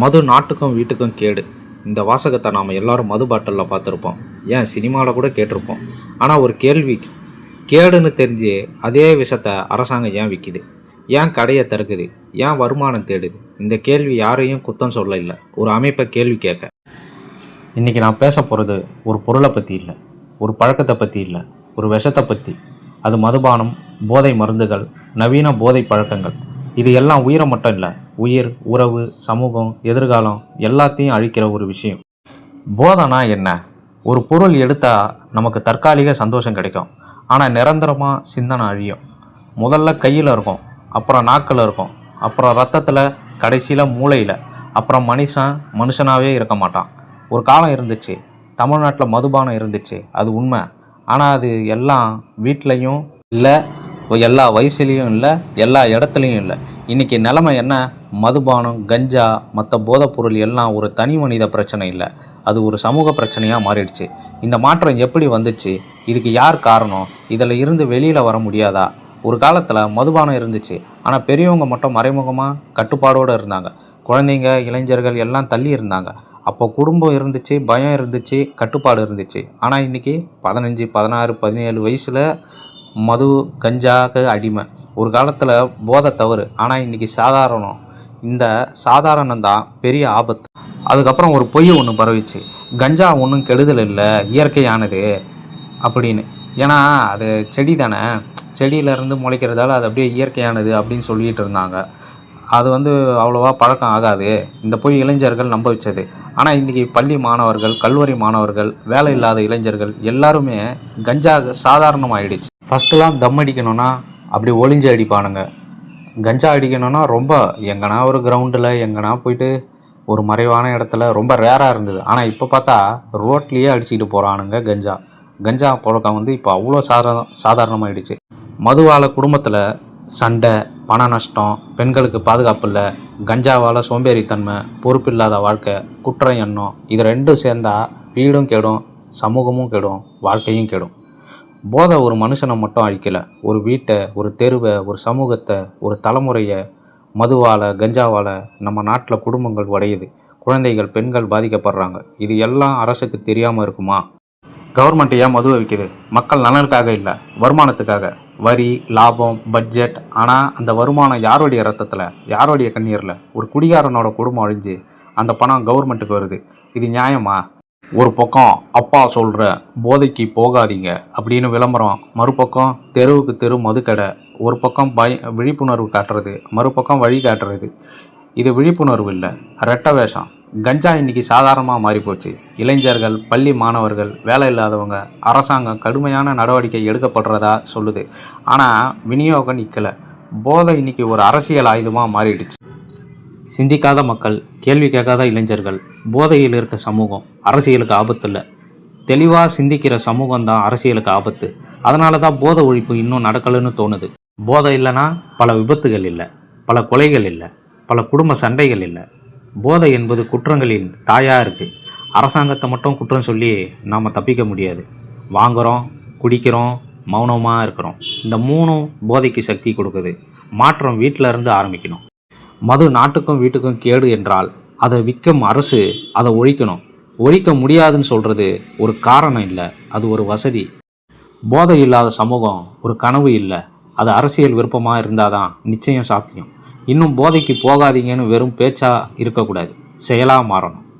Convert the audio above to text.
மது நாட்டுக்கும் வீட்டுக்கும் கேடு. இந்த வாசகத்தை நாம் எல்லாரும் மது பாட்டிலில் பார்த்துருப்போம். ஏன் சினிமாவில் கூட கேட்டிருப்போம். ஆனால் ஒரு கேள்வி கேடுன்னு தெரிஞ்சு அதே விஷத்தை அரசாங்கம் ஏன் விற்கிது ஏன் கடையை திறக்குது? ஏன் வருமானம் தேடுது? இந்த கேள்வி யாரையும் குத்தம் சொல்ல இல்லை. ஒரு அமைப்பை கேள்வி கேட்க. இன்றைக்கி நான் பேச போகிறது ஒரு பொருளை பற்றி இல்லை. ஒரு பழக்கத்தை பற்றி இல்லை. ஒரு விஷத்தை பற்றி அது மதுபானம் போதை மருந்துகள் நவீன போதை பழக்கங்கள். இது எல்லாம் உயிரை மட்டும் இல்லை உயிர் உறவு சமூகம் எதிர்காலம் எல்லாத்தையும் அழிக்கிற ஒரு விஷயம். போதனா என்ன? ஒரு பொருள் எடுத்தால் நமக்கு தற்காலிக சந்தோஷம் கிடைக்கும். ஆனால் நிரந்தரமாக சிந்தனை அழியும். முதல்ல கையில் இருக்கும் அப்புறம் நாக்கில் இருக்கும் அப்புறம் ரத்தத்தில் கடைசியில் மூளையில் அப்புறம் மனுஷன் மனுஷனாகவே இருக்க மாட்டான். ஒரு காலம் இருந்துச்சு தமிழ்நாட்டில் மதுபானம் இருந்துச்சு அது உண்மை. ஆனால் அது எல்லாம் வீட்லேயும் இல்லை எல்லா வயசுலேயும் இல்லை எல்லா இடத்துலையும் இல்லை. இன்றைக்கி நிலமை என்ன? மதுபானம் கஞ்சா மற்ற போதைப்பொருள் எல்லாம் ஒரு தனி மனித பிரச்சனை இல்லை. அது ஒரு சமூக பிரச்சனையாக மாறிடுச்சு. இந்த மாற்றம் எப்படி வந்துச்சு? இதுக்கு யார் காரணம்? இதில் இருந்து வெளியில் வர முடியாதா? ஒரு காலத்தில் மதுபானம் இருந்துச்சு. ஆனால் பெரியவங்க மட்டும் மறைமுகமாக கட்டுப்பாடோடு இருந்தாங்க. குழந்தைங்க இளைஞர்கள் எல்லாம் தள்ளி இருந்தாங்க. அப்போ குடும்பம் இருந்துச்சு பயம் இருந்துச்சு கட்டுப்பாடு இருந்துச்சு. ஆனால் இன்றைக்கி பதினஞ்சு பதினாறு பதினேழு வயசில் மது கஞ்சாக்கு அடிமை. ஒரு காலத்தில் போதை தவறு. ஆனால் இன்றைக்கி சாதாரணம். இந்த சாதாரணம் தான் பெரிய ஆபத்து. அதுக்கப்புறம் ஒரு பொய் ஒன்று பரவிச்சு. கஞ்சா ஒன்றும் கெடுதல் இல்லை. இயற்கையானது அப்படின்னு. ஏன்னா அது செடி தானே. செடியிலேருந்து முளைக்கிறதால அது அப்படியே இயற்கையானது அப்படின்னு சொல்லிகிட்டு இருந்தாங்க. அது வந்து அவ்வளோவா பழக்கம் ஆகாது. இந்த பொய் இளைஞர்கள் நம்ப வச்சது. ஆனால் இன்றைக்கி பள்ளி மாணவர்கள் கல்லூரி மாணவர்கள் வேலை இல்லாத இளைஞர்கள் எல்லாருமே கஞ்சா சாதாரணமாகிடுச்சு ஃபஸ்ட்டுலாம் தம் அடிக்கணும்னா அப்படி ஒளிஞ்சு அடிப்பானுங்க. கஞ்சா அடிக்கணும்னா ரொம்ப எங்கன்னா ஒரு கிரவுண்டில் எங்கன்னா போயிட்டு ஒரு மறைவான இடத்துல ரொம்ப ரேராக இருந்தது. ஆனால் இப்போ பார்த்தா ரோட்லேயே அடிச்சுக்கிட்டு போகிறானுங்க கஞ்சா. கஞ்சா புழக்கம் வந்து இப்போ அவ்வளோ சாதாரண சாதாரணமாகிடுச்சு மதுவால் குடும்பத்தில் சண்டை பண நஷ்டம் பெண்களுக்கு பாதுகாப்பு இல்லை கஞ்சாவால் சோம்பேறித்தன்மை பொறுப்பில்லாத வாழ்க்கை குற்ற எண்ணம் இது ரெண்டும் சேர்ந்தா வீடும் கெடும் சமூகமும் கெடும் வாழ்க்கையும் கெடும். போதை ஒரு மனுஷனை மட்டும் அழிக்கலை. ஒரு வீட்டை ஒரு தெருவை ஒரு சமூகத்தை ஒரு தலைமுறையை மதுவால் கஞ்சாவால் நம்ம நாட்டில் குடும்பங்கள் உடையுது. குழந்தைகள் பெண்கள் பாதிக்கப்படுறாங்க. இது எல்லாம் அரசுக்கு தெரியாமல் இருக்குமா? கவர்மெண்ட் ஏன் மது வைக்குது? மக்கள் நலனுக்காக இல்லை வருமானத்துக்காக. வரி லாபம் பட்ஜெட் ஆனால் அந்த வருமானம் யாருடைய ரத்தத்தில் யாருடைய கண்ணீரில்? ஒரு குடிகாரனோட குடும்பம் அழிஞ்சு அந்த பணம் கவர்மெண்ட்டுக்கு வருது. இது நியாயமா? ஒரு பக்கம் அப்பா சொல்கிற போதைக்கு போகாதீங்க அப்படின்னு விளம்பரம் மறுபக்கம் தெருவுக்கு தெரு மதுக்கடை ஒரு பக்கம் பய விழிப்புணர்வு காட்டுறது மறுபக்கம் வழி காட்டுறது. இது விழிப்புணர்வு இல்லை ரெட்ட வேஷம். கஞ்சா இன்னைக்கு சாதாரணமாக மாறிப்போச்சு. இளைஞர்கள் பள்ளி மாணவர்கள் வேலை இல்லாதவங்க அரசாங்கம் கடுமையான நடவடிக்கை எடுக்கப்படுறதா சொல்லுது. ஆனால் விநியோகம் நிற்கலை போதை இன்னைக்கு ஒரு அரசியல் ஆயுதமாக மாறிடுச்சு. சிந்திக்காத மக்கள் கேள்வி கேட்காத இளைஞர்கள் போதையில் இருக்க சமூகம் அரசியலுக்கு ஆபத்து இல்லை. தெளிவாக சிந்திக்கிற சமூகம் தான் அரசியலுக்கு ஆபத்து. அதனால தான் போதை ஒழிப்பு இன்னும் நடக்கலைன்னு தோணுது. போதை இல்லைன்னா பல விபத்துகள் இல்லை பல கொலைகள் இல்லை பல குடும்ப சண்டைகள் இல்லை போதை என்பது குற்றங்களின் தாயாக இருக்குது அரசாங்கத்தை மட்டும் குற்றம் சொல்லி நாம் தப்பிக்க முடியாது. வாங்குகிறோம் குடிக்கிறோம் மௌனமாக இருக்கிறோம். இந்த மூணும் போதைக்கு சக்தி கொடுக்குது. மாற்றம் வீட்டில் இருந்து ஆரம்பிக்கணும். மது நாட்டுக்கும் வீட்டுக்கும் கேடு என்றால் அதை விற்கும் அரசு அதை ஒழிக்கணும். ஒழிக்க முடியாதுன்னு சொல்கிறது ஒரு காரணம் இல்லை அது ஒரு வசதி. போதை இல்லாத சமூகம் ஒரு கனவு இல்லை. அது அரசியல் விருப்பமாக இருந்தால் தான் நிச்சயம் சாத்தியம். இன்னும் போதைக்கு போகாதீங்கன்னு வெறும் பேச்சாக இருக்கக்கூடாது. செயலாக மாறணும்.